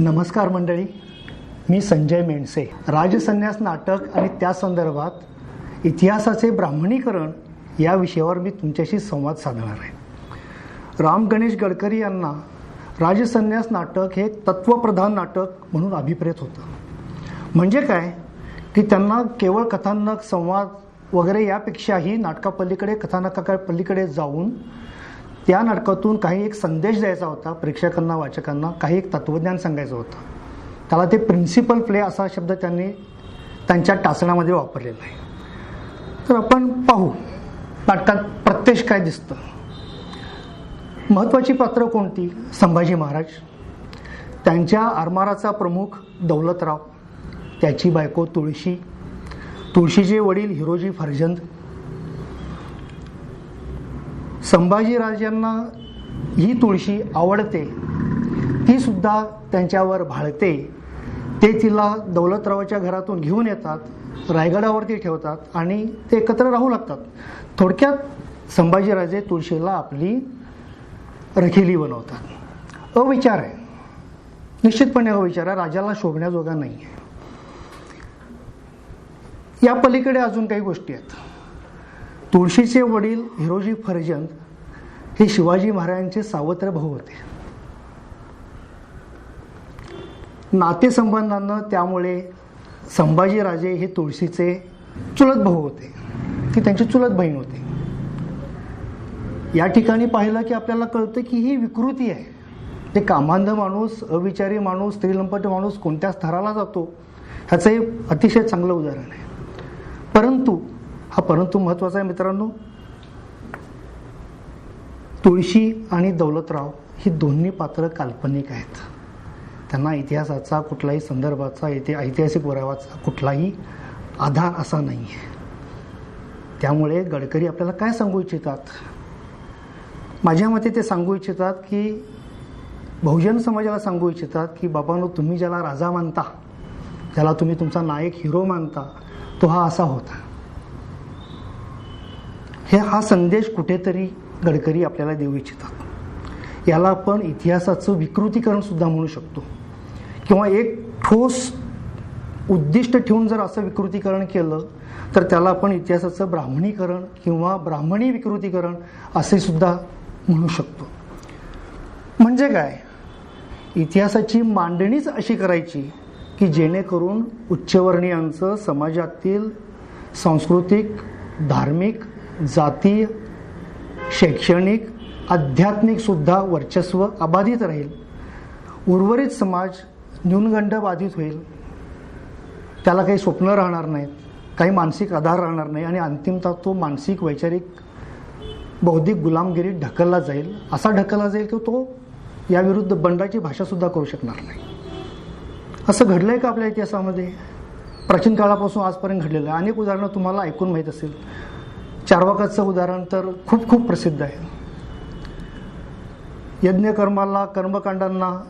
नमस्कार मंडळी. मी संजय मेंडसे राजसन्यास नाटक आणि त्या संदर्भात इतिहासाचे ब्राह्मणीकरण या विषयावर मी तुमच्याशी संवाद साधणार आहे. राम गणेश गडकरी यांना राजसन्यास नाटक हे तत्वप्रधान नाटक म्हणून अभिप्रेत होतं. म्हणजे काय? की त्यांना केवळ कथानक संवाद वगैरे यापेक्षाही नाटकापलीकडे कथानका पलीकडे जाऊन त्या नाटकातून काही एक संदेश द्यायचा होता प्रेक्षकांना वाचकांना काही एक तत्वज्ञान सांगायचं होतं. त्याला ते प्रिन्सिपल प्ले असा शब्द त्यांनी त्यांच्या टाचण्यामध्ये वापरलेला आहे. तर आपण पाहू नाटकात प्रत्यक्ष काय दिसतं. महत्त्वाची पात्र कोणती? संभाजी महाराज. त्यांच्या आरमाराचा प्रमुख दौलतराव त्याची बायको तुळशी. तुळशीचे वडील हिरोजी फर्जंद. संभाजीराजांना ही तुळशी आवडते. ती सुद्धा त्यांच्यावर भाळते. ते तिला दौलतरावाच्या घरातून घेऊन येतात रायगडावरती ठेवतात आणि ते एकत्र राहू लागतात. थोडक्यात संभाजीराजे तुळशीला आपली रखेली बनवतात. अविचार आहे. निश्चितपणे अविचार आहे. राजाला शोभण्याजोगा नाही आहे या पलीकडे अजून काही गोष्टी आहेत. तुळशीचे वडील हिरोजी फर्जंद हे शिवाजी महाराजांचे सावत्र भाऊ होते. नातेसंबंधांना त्यामुळे संभाजीराजे हे तुळशीचे चुलत भाऊ होते. ती त्यांची चुलत बहीण होती. या ठिकाणी पाहिलं की आपल्याला कळतं की ही विकृती आहे. ते कामांध माणूस अविचारी माणूस स्त्रीलंपट माणूस कोणत्या स्तराला जातो ह्याचं हे अतिशय चांगलं उदाहरण आहे. परंतु हा परंतु महत्त्वाचा आहे मित्रांनो. तुळशी आणि दौलतराव ही दोन्ही पात्र काल्पनिक आहेत. त्यांना इतिहासाचा कुठलाही संदर्भाचा इति ऐतिहासिक पुराव्याचा कुठलाही आधार असा नाही आहे त्यामुळे गडकरी आपल्याला काय सांगू इच्छितात? माझ्या मते ते सांगू इच्छितात की बहुजन समाजाला सांगू इच्छितात की बाबांनो तुम्ही ज्याला राजा मानता ज्याला तुम्ही तुमचा नायक हिरो मानता तो हा असा होता. हे हा संदेश कुठेतरी गडकरी आपल्याला देऊ इच्छितात. याला आपण इतिहासाचं विकृतीकरण सुद्धा म्हणू शकतो. किंवा एक ठोस उद्दिष्ट ठेवून जर असं विकृतीकरण केलं तर त्याला आपण इतिहासाचं ब्राह्मणीकरण किंवा ब्राह्मणी विकृतीकरण असे सुद्धा म्हणू शकतो. म्हणजे काय? इतिहासाची मांडणीच अशी करायची की जेणेकरून उच्चवर्णीयांचं समाजातील सांस्कृतिक धार्मिक जातीय शैक्षणिक आध्यात्मिक सुद्धा वर्चस्व अबाधित राहील. उर्वरित समाज न्यूनगंड बाधित होईल. त्याला काही स्वप्न राहणार नाहीत काही मानसिक आधार राहणार नाही आणि अंतिमतः तो मानसिक वैचारिक बौद्धिक गुलामगिरीत ढकलला जाईल. असा ढकलला जाईल की तो याविरुद्ध बंडाची भाषासुद्धा करू शकणार नाही. असं घडलं आहे का आपल्या इतिहासामध्ये? प्राचीन काळापासून आजपर्यंत घडलेलं आहे. अनेक उदाहरणं तुम्हाला ऐकून माहीत असेल. चारवाकाचं उदाहरण तर खूप खूप प्रसिद्ध आहे. यज्ञकर्माला कर्मकांडांना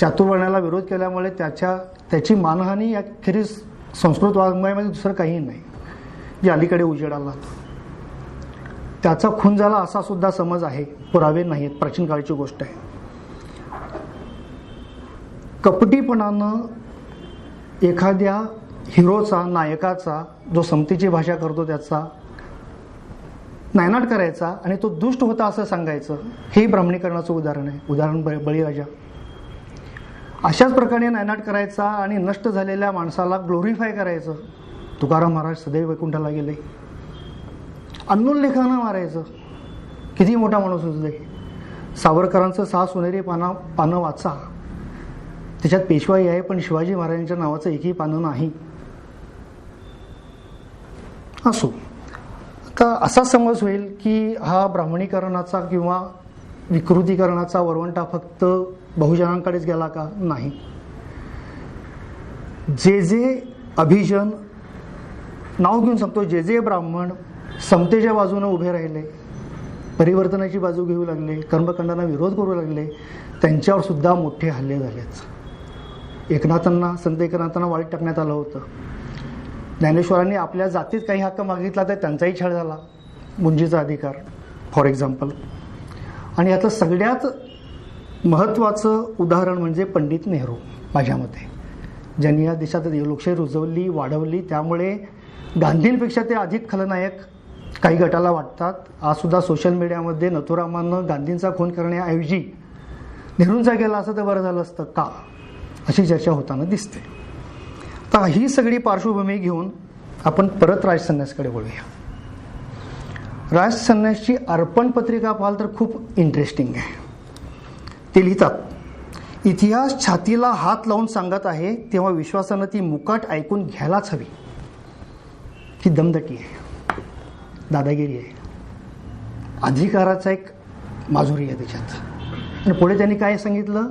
चातुर्वर्ण्याला विरोध केल्यामुळे त्याच्या त्याची मानहानी अखेरीस संस्कृत वाङ्मयामध्ये दुसरं काहीही नाही. जे अलीकडे उजेडाला त्याचा खून झाला असा सुद्धा समज आहे. पुरावे नाहीत. प्राचीन काळची गोष्ट आहे. कपटीपणानं एखाद्या हिरोचा नायकाचा जो समतीची भाषा करतो त्याचा नायनाट करायचा आणि तो दुष्ट होता असं सांगायचं हे ब्राह्मणीकरणाचं उदाहरण आहे. उदाहरण ब बळीराजा. अशाच प्रकारे नायनाट करायचा आणि नष्ट झालेल्या माणसाला ग्लोरीफाय करायचं. तुकाराम महाराज सदैव वैकुंठाला गेले. अन्नोल्लेखानं मारायचं. किती मोठा माणूस असू सावरकरांचं सहा सोनेरी पाना पानं वाचा. त्याच्यात पेशवाई आहे पण शिवाजी महाराजांच्या नावाचं एकही पानं नाही. असो. तर असा समज होईल की हा ब्राह्मणीकरणाचा किंवा विकृतीकरणाचा वरवंटा फक्त बहुजनांकडेच गेला का? नाही. जे जे अभिजन नाव घेऊन सांगतो जे जे ब्राह्मण समतेच्या बाजूने उभे राहिले परिवर्तनाची बाजू घेऊ लागले कर्मकांडांना विरोध करू लागले त्यांच्यावर सुद्धा मोठे हल्ले झालेच एकनाथांना संत एकनाथांना वाईट टाकण्यात आलं होतं. ज्ञानेश्वरांनी आपल्या जातीत काही हक्क मागितला तर त्यांचाही छळ झाला. मुंजीचा अधिकार फॉर एक्झाम्पल आणि यातलं सगळ्यात महत्त्वाचं उदाहरण म्हणजे पंडित नेहरू माझ्या मते. ज्यांनी या देशात लोकशाही रुजवली वाढवली त्यामुळे गांधींपेक्षा ते अधिक खलनायक काही गटाला वाटतात. आजसुद्धा सोशल मीडियामध्ये नथुरामानं गांधींचा खून करण्याऐवजी नेहरूंचा गेला असं तर बरं झालं असतं का? अशी चर्चा होताना दिसते. आता ही सगळी पार्श्वभूमी घेऊन आपण परत राजसन्यासकडे वळूया. राजसन्यासची अर्पण पत्रिका पाहाल तर खूप इंटरेस्टिंग आहे. ते लिहितात इतिहास छातीला हात लावून सांगत आहे तेव्हा विश्वासानं ती मुकाट ऐकून घ्यायलाच हवी. ही दमदटी आहे. दादागिरी आहे. अधिकाराचा एक माजुरी आहे त्याच्यात. आणि पुढे त्यांनी काय सांगितलं?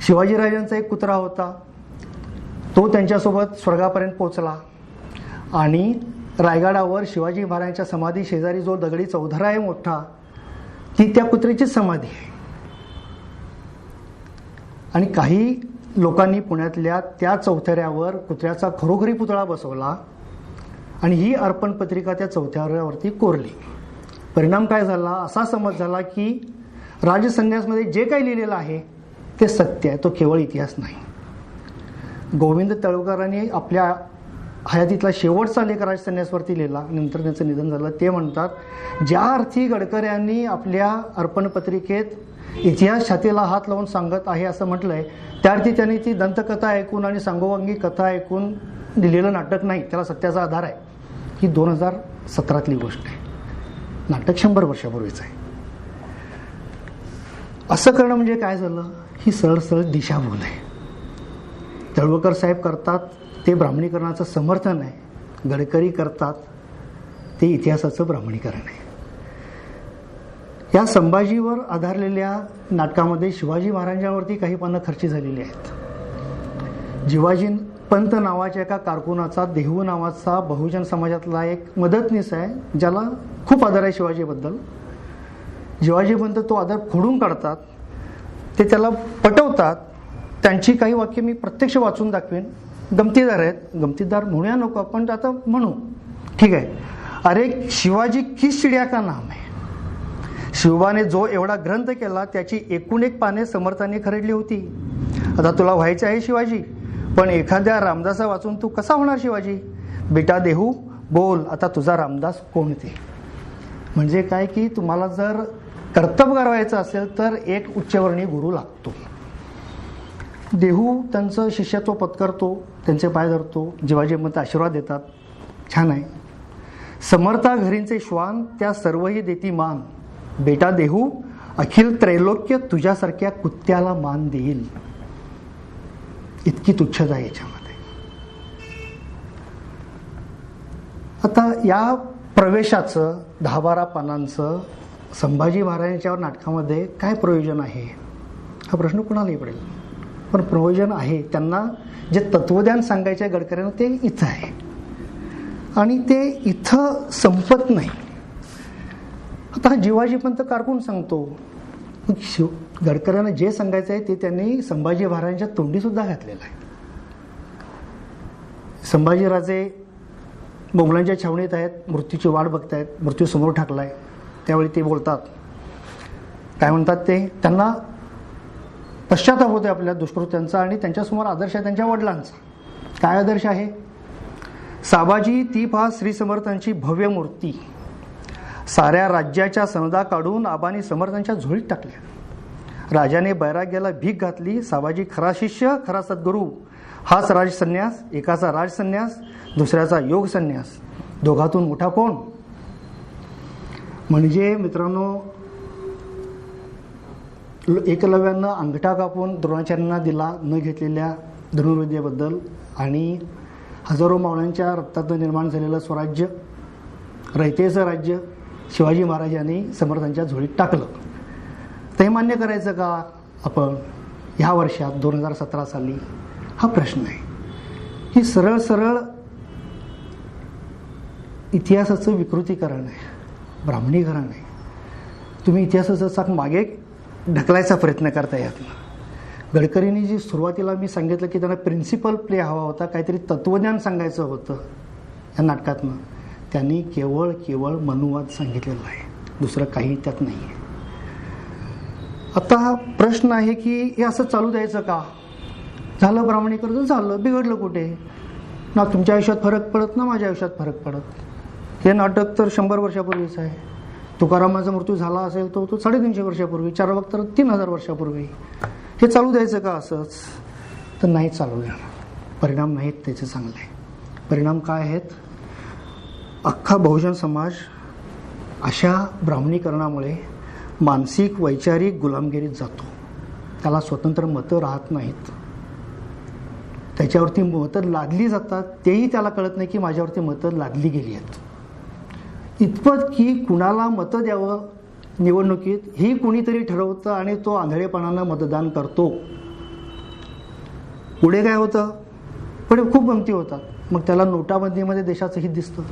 शिवाजीराजांचा एक कुत्रा होता. तो त्यांच्यासोबत स्वर्गापर्यंत पोचला आणि रायगडावर शिवाजी महाराजांच्या समाधी शेजारी जो दगडी चौधरा आहे मोठा ती त्या कुत्र्याचीच समाधी आहे. आणि काही लोकांनी पुण्यातल्या त्या चौथऱ्यावर कुत्र्याचा खरोखरी पुतळा बसवला आणि ही अर्पण पत्रिका त्या चौथऱ्यावरती कोरली. परिणाम काय झाला? असा समज झाला की राजसन्यासमध्ये जे काही लिहिलेलं आहे ते सत्य आहे. तो केवळ इतिहास नाही. गोविंद तळवकरांनी आपल्या हयातीतला शेवटचा लेख राजसन्यासवरती लिहिला. नंतर त्यांचं निधन झालं. ते म्हणतात ज्या अर्थी गडकऱ्यांनी आपल्या अर्पणपत्रिकेत इतिहास छातीला हात लावून सांगत आहे असं म्हटलंय त्या अर्थी त्यांनी ती दंतकथा ऐकून आणि सांगोवांगी कथा ऐकून लिहिलेलं नाटक नाही त्याला सत्याचा आधार आहे. ही दोन हजार सतरातली गोष्ट आहे. नाटक शंभर वर्षापूर्वीचं आहे. असं करणं म्हणजे काय झालं? ही सरळ सरळ दिशाभूल आहे. तळवकर साहेब करतात ते ब्राह्मणीकरणाचं समर्थन आहे. गडकरी करतात ते इतिहासाचं ब्राह्मणीकरण आहे. या संभाजीवर आधारलेल्या नाटकामध्ये शिवाजी महाराजांवरती काही पानं खर्ची झालेली आहेत. जिवाजी पंत नावाच्या एका कारकुनाचा देहू नावाचा बहुजन समाजातला एक मदतनीस आहे ज्याला खूप आदर आहे शिवाजीबद्दल. शिवाजी पंत तो आदर फोडून काढतात ते त्याला पटवतात त्यांची काही वाक्य मी प्रत्यक्ष वाचून दाखवेन. गमतीदार आहेत. गमतीदार म्हणूया नको आपण आता म्हणू. ठीक आहे. अरे शिवाजी किस चिडिया का नाम आहे शिवबाने जो एवढा ग्रंथ केला त्याची एकूण एक पाने समर्थांनी खरेदली होती. आता तुला व्हायचे आहे शिवाजी पण एखाद्या रामदासा वाचून तू कसा होणार शिवाजी? बेटा देहू बोल आता तुझा रामदास कोण ते? म्हणजे काय की तुम्हाला जर कर्तव्य करायचं असेल तर एक उच्चवर्णीय गुरु लागतो. देहू त्यांचं शिष्यत्व पत्करतो त्यांचे पाय धरतो जिवाजी मत आशीर्वाद देतात छान आहे. समर्था घरींचे श्वान त्या सर्वही देती मान. बेटा देहू अखिल त्रैलोक्य तुझ्यासारख्या कुत्त्याला मान देईल. इतकी तुच्छता आहे याच्यामध्ये. आता या प्रवेशाचं दहा बारा पानांचं संभाजी महाराजांच्यावर नाटकामध्ये काय प्रयोजन आहे? हा प्रश्न कुणालाही पडेल. पण प्रयोजन आहे. त्यांना जे तत्वज्ञान सांगायचे गडकऱ्यांना ते इथं आहे. आणि ते इथं संपत नाही. आता हा जिवाजी पंत कारकून सांगतो शिव गडकऱ्यांना जे सांगायचं आहे ते त्यांनी संभाजी महाराजांच्या तोंडी सुद्धा घातलेलं आहे. संभाजीराजे मोगलांच्या छावणीत आहेत मृत्यूची वाट बघतायत मृत्यू समोर आहे त्यावेळी ते बोलतात. काय म्हणतात ते? त्यांना पश्चाताप होते आपल्या दुष्कृत्यांचा आणि त्यांच्यासमोर आदर्श आहे त्यांच्या वडिलांचा. काय आदर्श आहे? साबाजी ती पहा श्री समर्थांची भव्य मूर्ती. साऱ्या राज्याच्या सनदा काढून आबानी समर्थांच्या झोळीत टाकल्या. राजाने बैराग्याला भीक घातली. साबाजी खरा शिष्य खरा सद्गुरू. हाच राजसन्यास एकाचा राजसन्यास दुसऱ्याचा योग संन्यास दोघातून मोठा कोण? म्हणजे मित्रांनो एकलव्यानं अंगठा कापून द्रोणाचार्यांना दिला न घेतलेल्या धनुर्विद्येबद्दल आणि हजारो मावळ्यांच्या रक्तातून निर्माण झालेलं स्वराज्य रयतेचं राज्य शिवाजी महाराजांनी समर्थांच्या झोळीत टाकलं. ते मान्य करायचं का? आपण ह्या वर्षात दोन हजार सतरा साली हा प्रश्न आहे. ही सरळ सरळ इतिहासाचं विकृतीकरण आहे ब्राह्मणीकरण आहे. तुम्ही इतिहासाचं चाक मागे ढकलायचा प्रयत्न करता यातनं गडकरींनी जी सुरुवातीला मी सांगितलं की त्यांना प्रिन्सिपल प्ले हवा होता काहीतरी तत्त्वज्ञान सांगायचं होतं या नाटकातनं त्यांनी केवळ केवळ मनुवाद सांगितलेला आहे. दुसरं काही त्यात नाही आहे आता हा प्रश्न आहे की हे असं चालू द्यायचं का? झालं प्रामाणिकरण झालं. बिघडलं कुठे? ना तुमच्या आयुष्यात फरक पडत ना माझ्या आयुष्यात फरक पडत. हे नाटक तर शंभर वर्षापूर्वीच आहे. तुकारामाचा मृत्यू झाला असेल तो तो साडेतीनशे वर्षापूर्वी चार वक्त तर तीन हजार वर्षापूर्वी. हे चालू द्यायचं का असंच? तर नाही चालू देणार. परिणाम नाहीत त्याचे चांगले. परिणाम काय आहेत? अख्खा बहुजन समाज अशा ब्राह्मणीकरणामुळे मानसिक वैचारिक गुलामगिरीत जातो. त्याला स्वतंत्र मतं राहत नाहीत. त्याच्यावरती मतं लादली जातात तेही त्याला कळत नाही की माझ्यावरती मतं लादली गेली आहेत. इतपत की कुणाला मतं द्यावं निवडणुकीत ही कुणीतरी ठरवतं आणि तो आंधळेपणानं मतदान करतो. पुढे काय होतं? पुढे खूप गमती होतात. मग त्याला नोटाबंदीमध्ये देशाचं हित दिसतं.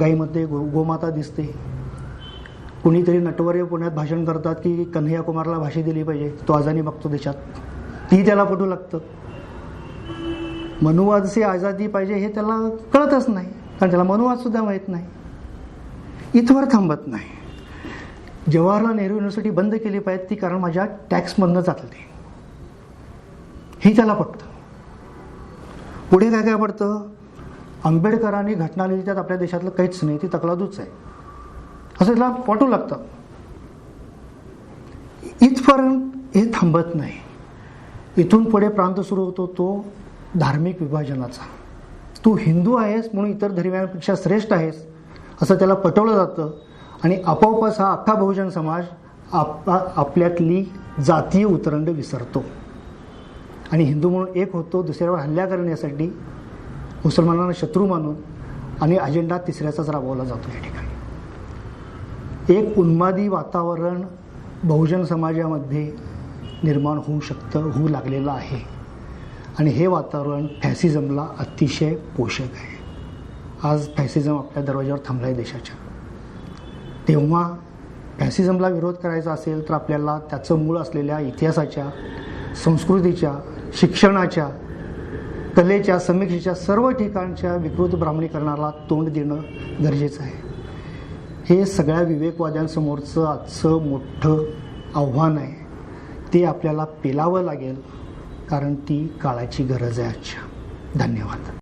गाईमध्ये गो गोमाता दिसते. कुणीतरी नटवर्य पुण्यात भाषण करतात की कन्हैया कुमारला भाषा दिली पाहिजे. तो आजानी बघतो देशात. ती त्याला पटू लागतं? मनुवादची आझादी पाहिजे हे त्याला कळतच नाही. कारण त्याला मनुवाद सुद्धा माहीत नाही. इथवर थांबत नाही. जवाहरलाल नेहरू युनिव्हर्सिटी बंद केली पाहिजे ती कारण माझ्या टॅक्समधनं चालते हे त्याला पटतं. पुढे काय काय पडतं? आंबेडकरांनी घटना लिहिली त्यात आपल्या देशातलं काहीच नाही ती तकलादूच आहे. असं त्याला वाटू लागतं. इथपर्यंत हे थांबत नाही. इथून पुढे प्रांत सुरू होतो तो धार्मिक विभाजनाचा. तू हिंदू आहेस म्हणून इतर धर्मियांपेक्षा श्रेष्ठ आहेस. असं त्याला पटवलं जातं. आणि आपोआपच हा अख्खा बहुजन समाज आप आपल्यातली जातीय उतरंड विसरतो. आणि हिंदू म्हणून एक होतो दुसऱ्यावर हल्ला करण्यासाठी मुसलमानांना शत्रू मानून आणि अजेंडा तिसऱ्याचाच राबवला जातो या ठिकाणी. एक उन्मादी वातावरण बहुजन समाजामध्ये निर्माण होऊ शकतं होऊ लागलेलं आहे. आणि हे वातावरण फॅसिझमला अतिशय पोषक आहे. आज फॅसिझम आपल्या दरवाज्यावर थांबला आहे देशाच्या. तेव्हा फॅसिझमला विरोध करायचा असेल तर आपल्याला त्याचं मूळ असलेल्या इतिहासाच्या संस्कृतीच्या शिक्षणाच्या कलेच्या समीक्षेच्या सर्व ठिकाणच्या विकृत ब्राह्मणीकरणाला तोंड देणं गरजेचं आहे. हे सगळ्या विवेकवाद्यांसमोरचं आजचं मोठं आव्हान आहे. ते आपल्याला पेलावं लागेल कारण ती काळाची गरज आहे आजच्या. धन्यवाद.